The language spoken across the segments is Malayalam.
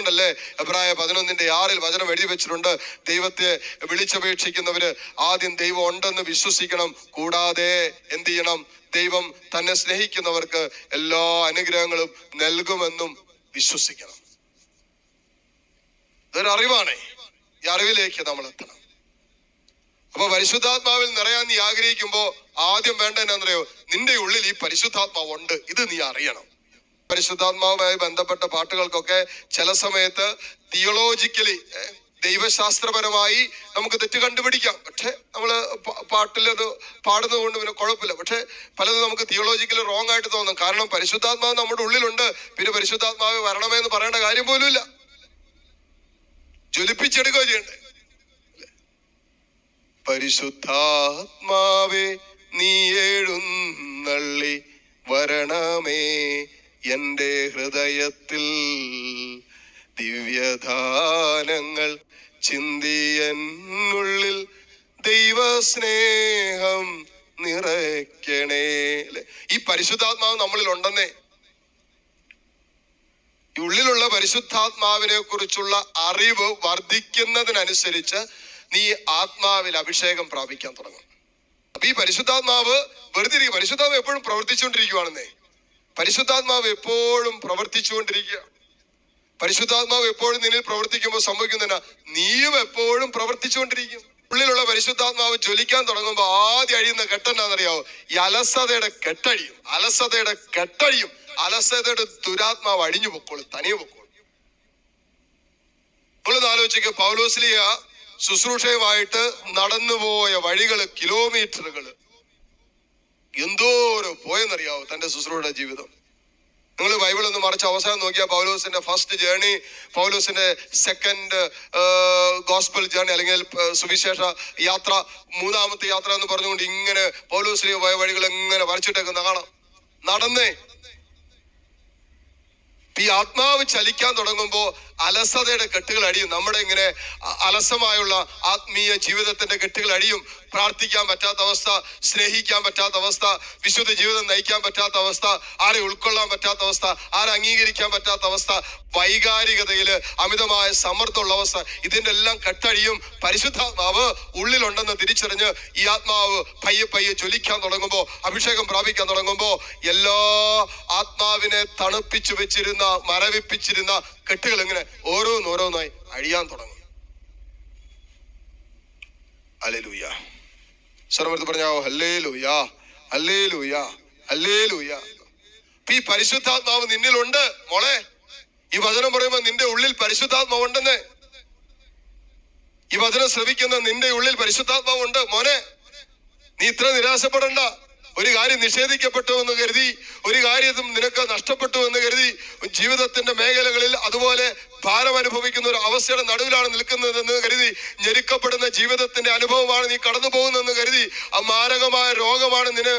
അതുകൊണ്ടല്ലേ എബ്രായ പതിനൊന്നിന്റെ ആറിൽ വചനം എഴുതി വെച്ചിട്ടുണ്ട് ദൈവത്തെ വിളിച്ചപേക്ഷിക്കുന്നവര് ആദ്യം ദൈവം ഉണ്ടെന്ന് വിശ്വസിക്കണം. കൂടാതെ എന്ത് ചെയ്യണം? ദൈവം തന്നെ സ്നേഹിക്കുന്നവർക്ക് എല്ലാ അനുഗ്രഹങ്ങളും നൽകുമെന്നും വിശ്വസിക്കണം. ഇതൊരു അറിവാണേ. ഈ അറിവിലേക്ക് നമ്മൾ എത്തണം. അപ്പൊ പരിശുദ്ധാത്മാവിൽ നിറയാൻ നീ ആഗ്രഹിക്കുമ്പോ ആദ്യം വേണ്ട എന്നാന്നറിയോ? നിന്റെ ഉള്ളിൽ ഈ പരിശുദ്ധാത്മാവ് ഉണ്ട് ഇത് നീ അറിയണം. പരിശുദ്ധാത്മാവുമായി ബന്ധപ്പെട്ട പാട്ടുകൾക്കൊക്കെ ചില സമയത്ത് തിയോളോജിക്കലി ദൈവശാസ്ത്രപരമായി നമുക്ക് തെറ്റ് കണ്ടുപിടിക്കാം. പക്ഷെ നമ്മൾ പാട്ടിൽ അത് പാടുന്നത് കൊണ്ട് പിന്നെ കുഴപ്പമില്ല. പക്ഷെ പലതും നമുക്ക് തിയോളജിക്കലി റോങ് ആയിട്ട് തോന്നും. കാരണം പരിശുദ്ധാത്മാവ് നമ്മുടെ ഉള്ളിലുണ്ട്. പിന്നെ പരിശുദ്ധാത്മാവ് വരണമേ എന്ന് പറയേണ്ട കാര്യം പോലും ഇല്ല ജ്വലിപ്പിച്ചെടുക്കുക ചെയ്യണ്ടേ പരിശുദ്ധാത്മാവേ നീ എഴുന്നള്ളി വരണമേ. എന്റെ ഹൃദയത്തിൽ ദിവ്യദാനങ്ങൾ ചിന്തിയനുള്ളിൽ ദൈവസ്നേഹം നിറയ്ക്കണേ. ഈ പരിശുദ്ധാത്മാവ് നമ്മളിൽ ഉണ്ടെന്നേ. ഉള്ളിലുള്ള പരിശുദ്ധാത്മാവിനെ കുറിച്ചുള്ള അറിവ് വർദ്ധിക്കുന്നതിനനുസരിച്ച് നീ ആത്മാവിൽ അഭിഷേകം പ്രാപിക്കാൻ തുടങ്ങും. അപ്പൊ ഈ പരിശുദ്ധാത്മാവ് വെറുതെ പരിശുദ്ധാത്മാവ് എപ്പോഴും പ്രവർത്തിച്ചുകൊണ്ടിരിക്കുവാണെന്നേ. പരിശുദ്ധാത്മാവ് എപ്പോഴും പ്രവർത്തിച്ചുകൊണ്ടിരിക്കുക. പരിശുദ്ധാത്മാവ് എപ്പോഴും നിന്നിൽ പ്രവർത്തിക്കുമ്പോൾ സംഭവിക്കുന്ന നീയും എപ്പോഴും പ്രവർത്തിച്ചുകൊണ്ടിരിക്കും. ഉള്ളിലുള്ള പരിശുദ്ധാത്മാവ് ജ്വലിക്കാൻ തുടങ്ങുമ്പോൾ ആദ്യം അഴിയുന്ന കെട്ടെന്നാണെന്നറിയാവോ? ഈ അലസതയുടെ കെട്ടഴിയും. അലസതയുടെ കെട്ടഴിയും. അലസതയുടെ ദുരാത്മാവ് അഴിഞ്ഞു പൊക്കോളും തനിയെ പൊക്കോളും. ഇപ്പോഴൊന്ന് ആലോചിക്കുക പൗലോസ്ലിയ ശുശ്രൂഷയുമായിട്ട് നടന്നുപോയ വഴികൾ കിലോമീറ്ററുകൾ എന്തോരം പോയെന്നറിയാവോ തന്റെ ശുശ്രൂഷയുടെ ജീവിതം. നിങ്ങൾ ബൈബിൾ ഒന്ന് മറിച്ച് അവസാനം നോക്കിയാൽ പൗലോസിന്റെ ഫസ്റ്റ് ജേണി പൗലോസിന്റെ സെക്കൻഡ് ഗോസ്പൽ ജേണി അല്ലെങ്കിൽ സുവിശേഷ യാത്ര മൂന്നാമത്തെ യാത്ര എന്ന് പറഞ്ഞുകൊണ്ട് ഇങ്ങനെ പൗലോസിലെ പോയ വഴികൾ ഇങ്ങനെ വരച്ചിട്ടേക്കുന്ന കാണാം. നടന്നേ. ഈ ആത്മാവ് ചലിക്കാൻ തുടങ്ങുമ്പോൾ അലസതയുടെ കെട്ടുകൾ അടിയും. നമ്മുടെ ഇങ്ങനെ അലസമായുള്ള ആത്മീയ ജീവിതത്തിന്റെ കെട്ടുകൾ അടിയും. പ്രാർത്ഥിക്കാൻ പറ്റാത്ത അവസ്ഥ സ്നേഹിക്കാൻ പറ്റാത്ത അവസ്ഥ വിശുദ്ധ ജീവിതം നയിക്കാൻ പറ്റാത്ത അവസ്ഥ ആരെ ഉൾക്കൊള്ളാൻ പറ്റാത്ത അവസ്ഥ ആരെ അംഗീകരിക്കാൻ പറ്റാത്ത അവസ്ഥ വൈകാരികതയിൽ അമിതമായ സമ്മർദ്ദമുള്ള അവസ്ഥ ഇതിന്റെ എല്ലാം കെട്ടടിയും പരിശുദ്ധാത്മാവ് ഉള്ളിലുണ്ടെന്ന് തിരിച്ചറിഞ്ഞ് ഈ ആത്മാവ് പയ്യെ പയ്യെ ജ്വലിക്കാൻ തുടങ്ങുമ്പോൾ അഭിഷേകം പ്രാപിക്കാൻ തുടങ്ങുമ്പോൾ എല്ലാ ആത്മാവിനെ തണുപ്പിച്ചു വെച്ചിരുന്ന മരവിപ്പിച്ചിരുന്ന കെട്ടുകൾ ഇങ്ങനെ ഓരോന്നോരോന്നായി അഴിയാൻ തുടങ്ങി. അലലൂയ സർവത്ത് പറഞ്ഞാവോ അല്ലേ ലൂയ അല്ലേ ലൂയ അല്ലേ ലൂയ ഈ പരിശുദ്ധാത്മാവ് നിന്നിലുണ്ട് മോളെ. ഈ വചനം പറയുമ്പോൾ നിന്റെ ഉള്ളിൽ പരിശുദ്ധാത്മാവ് ഉണ്ടെന്ന്. ഈ വചനം ശ്രവിക്കുന്ന നിന്റെ ഉള്ളിൽ പരിശുദ്ധാത്മാവ് ഉണ്ട് മോനെ. നീ ഇത്ര നിരാശപ്പെടണ്ട. ഒരു കാര്യം നിഷേധിക്കപ്പെട്ടു എന്ന് കരുതി ഒരു കാര്യം നിനക്ക് നഷ്ടപ്പെട്ടു എന്ന് കരുതി ജീവിതത്തിന്റെ മേഖലകളിൽ അതുപോലെ ഭാരം അനുഭവിക്കുന്ന ഒരു അവസ്ഥയുടെ നടുവിലാണ് നിൽക്കുന്നതെന്ന് കരുതി ഞെരുക്കപ്പെടുന്ന ജീവിതത്തിന്റെ അനുഭവമാണ് നീ കടന്നു പോകുന്നതെന്ന് കരുതി ആ മാരകമായ രോഗമാണ് നിന്നെ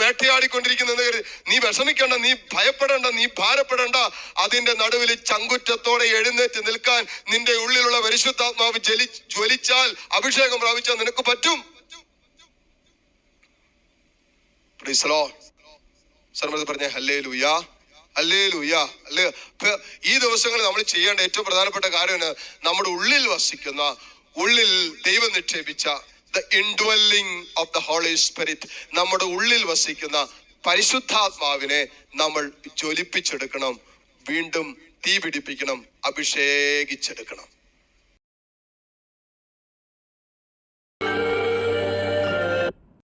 വേട്ടയാടിക്കൊണ്ടിരിക്കുന്നതെന്ന് കരുതി. നീ വിഷമിക്കണ്ട നീ ഭയപ്പെടണ്ട നീ ഭാരപ്പെടണ്ട. അതിന്റെ നടുവിൽ ചങ്കുറ്റത്തോടെ എഴുന്നേറ്റ് നിൽക്കാൻ നിന്റെ ഉള്ളിലുള്ള പരിശുദ്ധാത്മാവ് ജലി ജ്വലിച്ചാൽ അഭിഷേകം പ്രാപിച്ചാൽ നിനക്ക് പറ്റും. പറഞ്ഞേ ഹല്ലേ ലൂയ അല്ലേ അപ്പൊ ഈ ദിവസങ്ങളിൽ നമ്മൾ ചെയ്യേണ്ട ഏറ്റവും പ്രധാനപ്പെട്ട കാര്യം നമ്മുടെ ഉള്ളിൽ വസിക്കുന്ന ഉള്ളിൽ ദൈവം നിക്ഷേപിച്ച the indwelling of the Holy Spirit നമ്മുടെ ഉള്ളിൽ വസിക്കുന്ന പരിശുദ്ധാത്മാവിനെ നമ്മൾ ജ്വലിപ്പിച്ചെടുക്കണം വീണ്ടും തീ പിടിപ്പിക്കണം അഭിഷേകിച്ചെടുക്കണം.